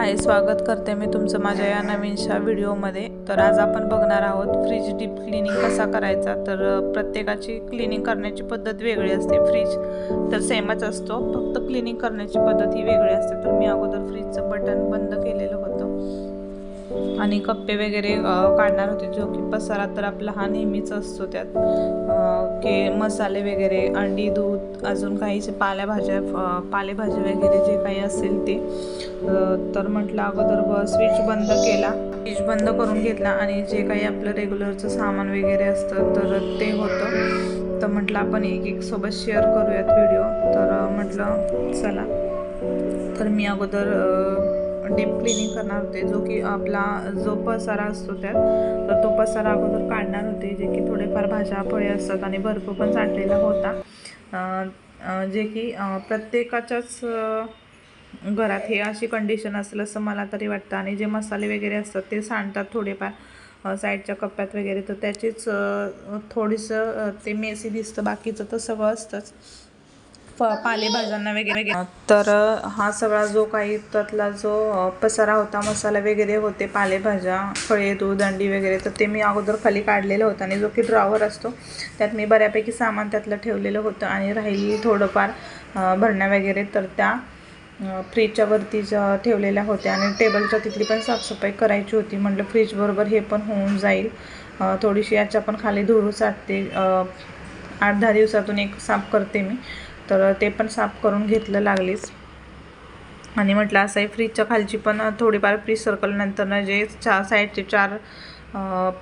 हाय स्वागत करते मी तुमचं माझ्या या नवीनशा व्हिडिओमध्ये. तर आज आपण बघणार आहोत फ्रीज डीप क्लिनिंग कसा करायचा? तर प्रत्येकाची क्लिनिंग करण्याची पद्धत वेगळी असते फ्रीज. तर सेमच असतो फक्त क्लिनिंग करण्याची पद्धत ही वेगळी असते. तर मी अगोदर फ्रीजचं बटन बंद केलेलं होतं आणि कप्पे वगैरे काढणार होते. जो की पसारा तर आपला हा नेहमीच असतो त्यात. के मसाले वगैरे अंडी दूध अजून काही जे पालेभाज्या पालेभाजी वगैरे जे काही असेल ते. तर म्हटलं अगोदर ब स्विच बंद केला. स्विच बंद करून घेतला आणि जे काही आपलं रेग्युलरचं सामान वगैरे असतं तर ते होतं. तर म्हटलं आपण एक एक सोबत शेअर करूयात व्हिडिओ. तर म्हटलं चला. तर मी अगोदर डीप क्लिनिंग करणार होते. जो की आपला जो पसारा असतो त्यात तर तो पसारा अगोदर काढणार होते जे की थोडेफार भाज्या फळे असतात आणि बर्फ पण सांडलेला होता. जे की प्रत्येकाच्याच घरात हे अशी कंडिशन असेल असं मला तरी वाटतं. आणि जे मसाले वगैरे असतात ते सांडतात थोडेफार साईडच्या कप्प्यात वगैरे. तर त्याचीच थोडीसं ते मेसी दिसतं बाकीचं तर सगळं असतंच. पालेभाज्यांना वगैरे तर हा सगळा जो काही त्यातला जो पसारा होता मसाला वगैरे होते पालेभाज्या फळे दूध अंडी वगैरे तर ते मी अगोदर खाली काढलेलं होतं. आणि जो की ड्रॉवर असतो त्यात मी बऱ्यापैकी सामान त्यातलं ठेवलेलं होतं. आणि राहिली थोडंफार भरण्या वगैरे तर त्या फ्रीजच्या वरती ठेवलेल्या होत्या. आणि टेबलच्या तिथली पण साफसफाई करायची होती. म्हटलं फ्रीजबरोबर हे पण होऊन जाईल. थोडीशी याच्या पण खाली धुळू साठते. आठ दहा दिवसातून एक साफ करते मी. तर ते पण साफ करून घेतलं लागलीच. आणि म्हटलं असं आहे फ्रीजच्या खालची पण थोडीफार फ्रीज सर्कल नंतर जे चार साईडचे चार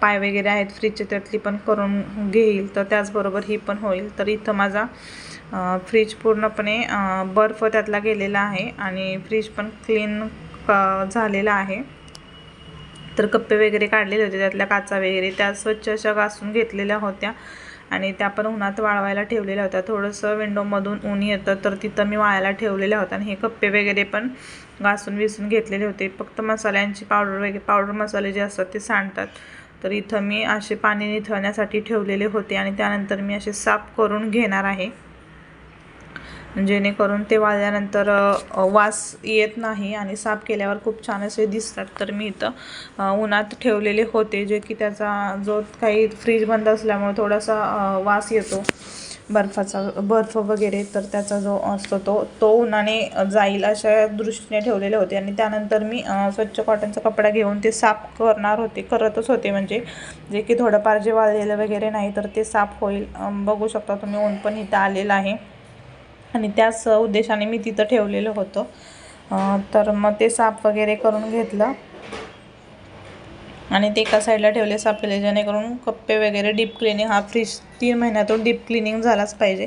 पाय वगैरे आहेत फ्रीजचे त्यातली पण करून घेईल. तर त्याचबरोबर ही पण होईल. तर इथं माझा फ्रीज पूर्णपणे बर्फ त्यातला गेलेला आहे आणि फ्रीज पण क्लीन झालेला आहे. तर कप्पे वगैरे काढलेले होते त्यातल्या काचा वगैरे. त्या स्वच्छ अशा घासून घेतलेल्या होत्या. आणि त्या पण उन्हात वाळवायला ठेवलेल्या होत्या. थोडंसं विंडोमधून ऊन येतं तर तिथं मी वाळायला ठेवलेल्या होत्या. आणि हे कप्पे वगैरे पण घासून विसून घेतलेले होते. फक्त मसाल्यांची पावडर वगैरे पावडर मसाले जे असतात ते सांडतात. तर इथं मी असे पाणी निथळण्यासाठी ठेवलेले होते आणि त्यानंतर मी असे साफ करून घेणार आहे. जेणेकरून ते वाळल्यानंतर वास येत नाही आणि साफ केल्यावर खूप छान असे दिसतात. तर मी इथं उन्हात ठेवलेले होते जे की त्याचा जो काही फ्रीज बंद असल्यामुळे थोडासा वास येतो बर्फाचा बर्फ वगैरे तर त्याचा जो असतो तो तो उन्हाने जाईल अशा दृष्टीने ठेवलेले होते. आणि त्यानंतर मी स्वच्छ कॉटनचा कपडा घेऊन ते साफ करणार होते करतच होते. म्हणजे जे की थोडंफार जे वाळलेलं वगैरे नाही तर ते साफ होईल. बघू शकता तुम्ही ऊन पण इथं आलेलं आहे. आणि त्याच उद्देशाने मी तिथं ठेवलेलं होतं. तर मग ते साफ वगैरे करून घेतलं. आणि ते एका साईडला ठेवले सापले जेणेकरून कप्पे वगैरे डीप क्लिनिंग हा फ्रीज तीन महिन्यातून डीप क्लिनिंग झालाच पाहिजे.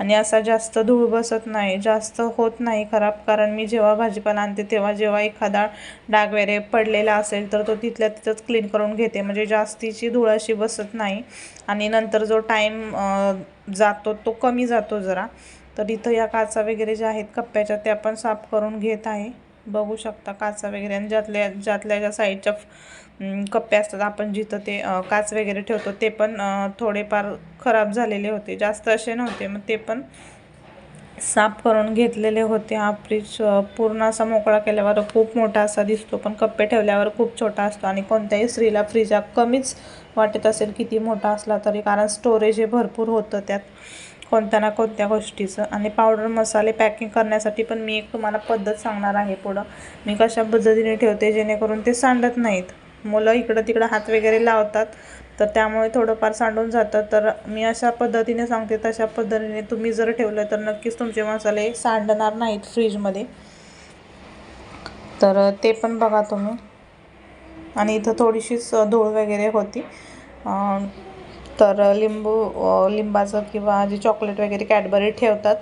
आणि असा जास्त धूळ बसत नाही जास्त होत नाही खराब. कारण मी जेव्हा भाजीपाला आणते तेव्हा जेव्हा एखादा डाग वगैरे पडलेला असेल तर तो तिथल्या तिथंच क्लीन करून घेते. म्हणजे जास्तीची धूळ अशी बसत नाही. आणि नंतर जो टाईम जातो तो कमी जातो जरा. तर इथं या काचा वगैरे ज्या आहेत कप्प्याच्या त्या पण साफ करून घेत आहे. बघू शकता काचा वगैरे. आणि ज्यातल्या ज्यातल्या ज्या साईडच्या कप्प्या कप्पे असतात आपण जिथं ते काच वगैरे ठेवतो ते पण थोडेफार खराब झालेले होते. जास्त असे नव्हते मग ते पण साफ करून घेतलेले होते. हा फ्रीज पूर्ण असा मोकळा केल्यावर खूप मोठा असा दिसतो पण कप्पे ठेवल्यावर खूप छोटा असतो. आणि कोणत्याही स्त्रीला फ्रीज हा कमीच वाटत असेल किती मोठा असला तरी कारण स्टोरेज हे भरपूर होतं त्यात. कोणत्या ना कोणत्या गोष्टीचं. आणि पावडर मसाले पॅकिंग करण्यासाठी पण मी एक तुम्हाला पद्धत सांगणार आहे पुढं. मी कशा पद्धतीने ठेवते जेणेकरून ते सांडत नाहीत. मुलं इकडं तिकडं हात वगैरे लावतात तर त्यामुळे थोडंफार सांडून जातं. तर मी अशा पद्धतीने सांगते तशा पद्धतीने तुम्ही जर ठेवलं तर नक्कीच तुमचे मसाले सांडणार नाहीत फ्रीजमध्ये. तर ते पण बघा तुम्ही. आणि इथं थोडीशीच धूळ वगैरे होती. तर लिंबू लिंबाचं किंवा जे चॉकलेट वगैरे कॅडबरी ठेवतात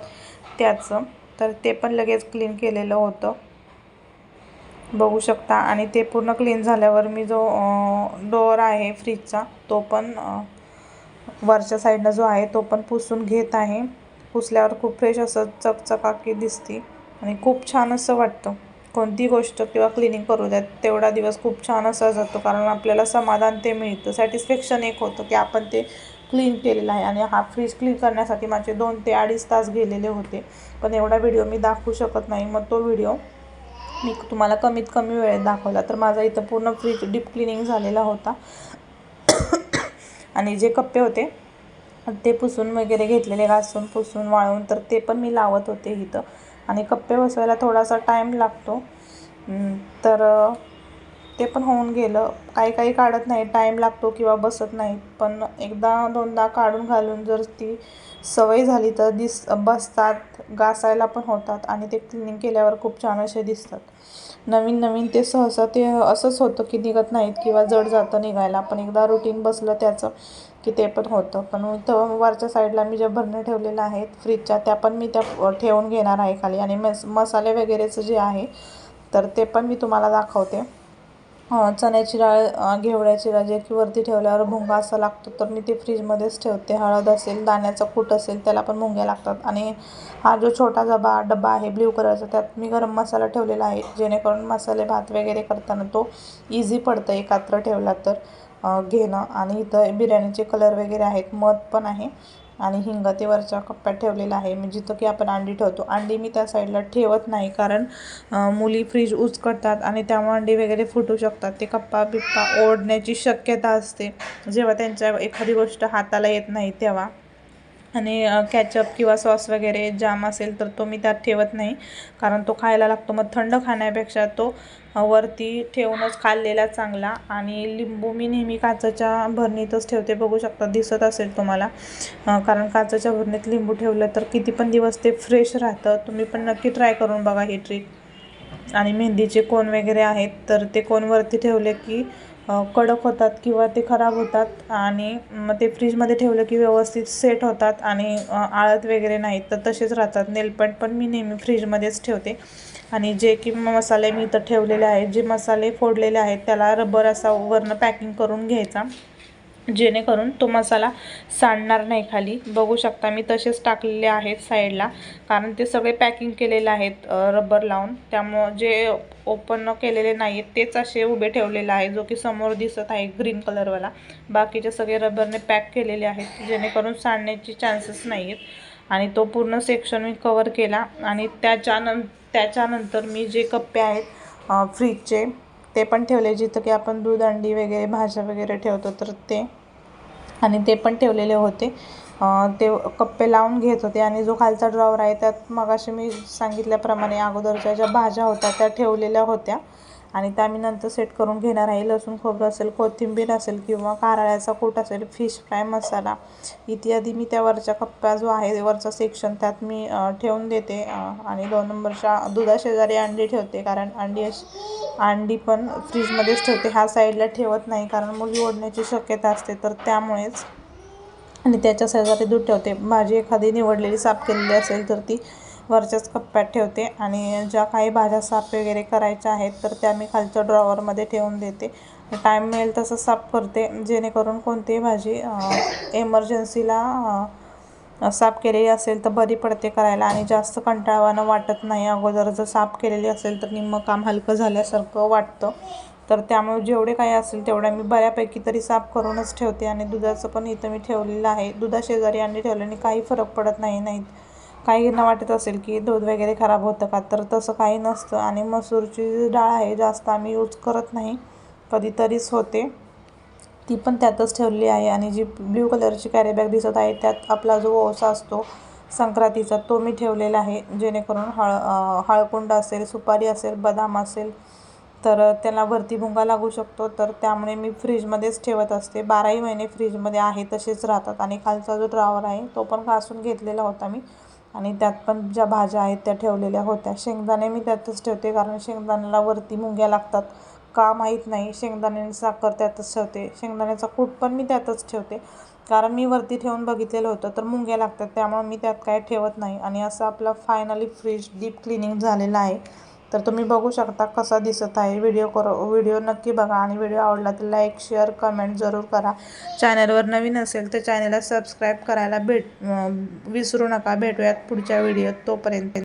त्याचं. तर ते पण लगेच क्लीन केलेलं होतं. बघू शकता. आणि ते पूर्ण क्लीन झाल्यावर मी जो डोअर आहे फ्रीजचा तो पण वरच्या साईडनं जो आहे तो पण पुसून घेत आहे. पुसल्यावर खूप फ्रेश असं चकचकाकी दिसते. आणि खूप छान असं वाटतं. कोणती गोष्ट किंवा क्लिनिंग करू द्यात तेवढा दिवस खूप छान असा जातो. कारण आपल्याला समाधान ते मिळतं. सॅटिस्फॅक्शन एक होतं की आपण ते क्लीन केलेलं आहे. आणि हा फ्रीज क्लीन करण्यासाठी माझे दोन ते अडीच तास गेलेले होते. पण एवढा व्हिडिओ मी दाखवू शकत नाही. मग तो व्हिडिओ मी तुम्हाला कमीत कमी वेळेत दाखवला. तर माझा इथं पूर्ण फ्रीज डीप क्लिनिंग झालेला होता. आणि जे कप्पे होते ते पुसून वगैरे घेतलेले घासून पुसून वाळवून तर ते पण मी लावत होते इथं. आणि कप्पे बसवायला थोडासा टाईम लागतो. तर ते पण होऊन गेलं. काही काही काढत नाही. टाईम लागतो किंवा बसत नाहीत पण एकदा दोनदा काढून घालून जर ती सवय झाली तर दिस बसतात घासायला पण होतात आणि ते क्लिनिंग केल्यावर खूप छान असे दिसतात. नवीन नवीन ते सहसा ते असंच होतं की निघत नाहीत किंवा जड जातं निघायला. पण एकदा रुटीन बसलं त्याचं की ते पण होतं. पण इथं वरच्या साईडला मी ज्या भरण्या ठेवलेल्या आहेत फ्रीजच्या त्या पण मी त्या ठेवून घेणार आहे खाली. आणि मस मसाले वगैरेचं जे आहे तर ते पण मी तुम्हाला दाखवते. चण्याची डाळ घेवड्याची डाळ जे की वरती ठेवल्यावर भुंगा असा लागतो तर मी ते फ्रीजमध्येच ठेवते. हळद असेल दाण्याचा कूट असेल त्याला पण भुंग्या लागतात. आणि हा जो छोटा डबा डबा आहे ब्ल्यू कलरचा त्यात मी गरम मसाला ठेवलेला आहे. जेणेकरून मसाले भात वगैरे करताना तो इझी पडतं एकत्र ठेवला तर. घेणं आणि इथं बिर्याणीचे कलर वगैरे आहेत मध पण आहे आणि हिंग ते वरच्या कप्प्यात ठेवलेलं आहे. मी जिथं की आपण अंडी ठेवतो. अंडी मी त्या साईडला ठेवत नाही कारण मुली फ्रीज उचकटतात आणि त्यामुळे अंडी वगैरे फुटू शकतात. ते कप्पा बिप्पा ओढण्याची शक्यता असते. जेव्हा त्यांच्या एखादी गोष्ट हाताला येत नाही तेव्हा. आणि कॅचअप किंवा सॉस वगैरे जाम असेल तर तो मी त्यात ठेवत नाही. कारण तो खायला लागतो. मग थंड खाण्यापेक्षा तो वरती ठेवूनच खाल्लेला चांगला. आणि लिंबू मी नेहमी काचेच्या भरणीतच ठेवते. बघू शकता दिसत असेल तुम्हाला. कारण काचेच्या भरणीत लिंबू ठेवलं तर किती पण दिवस ते फ्रेश राहतं. तुम्ही पण नक्की ट्राय करून बघा ही ट्रिक आणि मेहंदीचे कोण वगैरे आहेत तर ते कोण वरती ठेवले की कडक होतात किंवा ते खराब होतात आणि मग ते फ्रीजमध्ये ठेवलं की व्यवस्थित सेट होतात आणि आळत वगैरे नाहीत तर तसेच राहतात. नेलपेंट पण मी नेहमी फ्रीजमध्येच ठेवते. आणि जे की मसाले मी इथं ठेवलेले आहेत जे मसाले फोडलेले आहेत त्याला रबर असा वरनं पॅकिंग करून घ्यायचा. जेणेकरून तो मसाला सांडणार नाही खाली. बघू शकता मी तसेच टाकलेले आहेत साईडला कारण ते सगळे पॅकिंग केलेले आहेत रबर लावून. त्यामुळं जे ओपन केलेले नाही आहेत तेच असे उभे ठेवलेले आहे जो की समोर दिसत आहे ग्रीन कलरवाला. बाकीचे सगळे रबरने पॅक केलेले आहेत जेणेकरून सांडण्याची चान्सेस नाही आहेत आणि तो पूर्ण सेक्शन मी कवर केला. आणि त्याच्यानं त्याच्यानंतर मी जे कप्पे आहेत फ्रीजचे ते पण ठेवले. जिथं की आपण दूध अंडी वगैरे भाज्या वगैरे ठेवतो तर ते. आणि ते पण ठेवलेले होते. ते कप्पे लावून घेत होते आणि जो खालचा ड्रॉवर आहे त्यात मगाशी मी सांगितल्याप्रमाणे अगोदरच्या ज्या भाज्या होत्या त्या ठेवलेल्या होत्या. आणि त्या मी नंतर सेट करून घेणार आहे. लसूण खोबरं असेल कोथिंबीर असेल किंवा कारळ्याचा कूट असेल फिश फ्राय मसाला इत्यादी मी त्या वरच्या कप्प्या जो आहे वरचा सेक्शन त्यात मी ठेवून देते. आणि दोन नंबरच्या दुधाशेजारी अंडी ठेवते कारण अंडी अशी अंडी पण फ्रीजमध्येच ठेवते. ह्या साईडला ठेवत नाही कारण मुली ओढण्याची शक्यता असते. तर त्यामुळेच आणि त्याच्या शेजारी दूध ठेवते. भाजी एखादी निवडलेली साफ केलेली असेल तर ती वरच्याच कप्प्यात ठेवते आणि ज्या काही भाज्या साफ वगैरे करायच्या आहेत तर त्या मी खालच्या ड्रॉवरमध्ये ठेवून देते. टाईम मिळेल तसं साफ करते जेणेकरून कोणतीही भाजी एमर्जन्सीला साफ केलेली असेल तर बरी पडते करायला आणि जास्त कंटाळवाणं वाटत नाही. अगोदर जर साफ केलेली असेल तर निम्मं काम हलकं झाल्यासारखं वाटतं. तर त्यामुळे जेवढे काही असेल तेवढ्या मी बऱ्यापैकी तरी साफ करूनच ठेवते आणि दुधाचं पण इथं मी ठेवलेलं आहे. दुधाशेजारी अंडी ठेवल्याने काही फरक पडत नाही नाहीत. काहींना वाटत असेल की दूध वगैरे खराब होतं का? तर तसं काही नसतं आणि मसूरची जी डाळ आहे जास्त आम्ही यूज करत नाही. कधीतरीच होते. ती पण त्यातच ठेवलेली आहे आणि जी ब्ल्यू कलरची कॅरी बॅग दिसत आहे त्यात आपला जो ओसा असतो संक्रांतीचा तो मी ठेवलेला आहे. जेणेकरून हळ हळकुंड असेल सुपारी असेल बदाम असेल तर त्याला वरती भुंगा लागू शकतो. तर त्यामुळे मी फ्रीजमध्येच ठेवत असते. बाराही महिने फ्रीजमध्ये आहे तसेच राहतात. आणि खालचा जो ड्रावर आहे तो पण घासून घेतलेला होता मी. आणि त्यात पण ज्या भाज्या आहेत त्या ठेवलेल्या होत्या. शेंगदाणे मी त्यातच ठेवते कारण शेंगदाण्याला वरती मुंग्या लागतात. का माहीत नाही. शेंगदाण्याने साखर त्यातच ठेवते. शेंगदाण्याचा कूट पण मी त्यातच ठेवते. कारण मी वरती ठेवून बघितलेलं होतं तर मुंग्या लागतात. त्यामुळे मी त्यात काय ठेवत नाही. आणि असं आपला फायनली फ्रीज डीप क्लिनिंग झालेलं आहे. तर तुम्ही बघू शकता कसा दिसत आहे. व्हिडिओ करो व्हिडिओ नक्की बघा. आणि व्हिडिओ आवडला तर लाईक शेअर कमेंट जरूर करा. चॅनलवर नवीन असेल तर चॅनलला सबस्क्राईब करायला भेट विसरू नका. भेटूयात पुढच्या व्हिडिओत तोपर्यंत.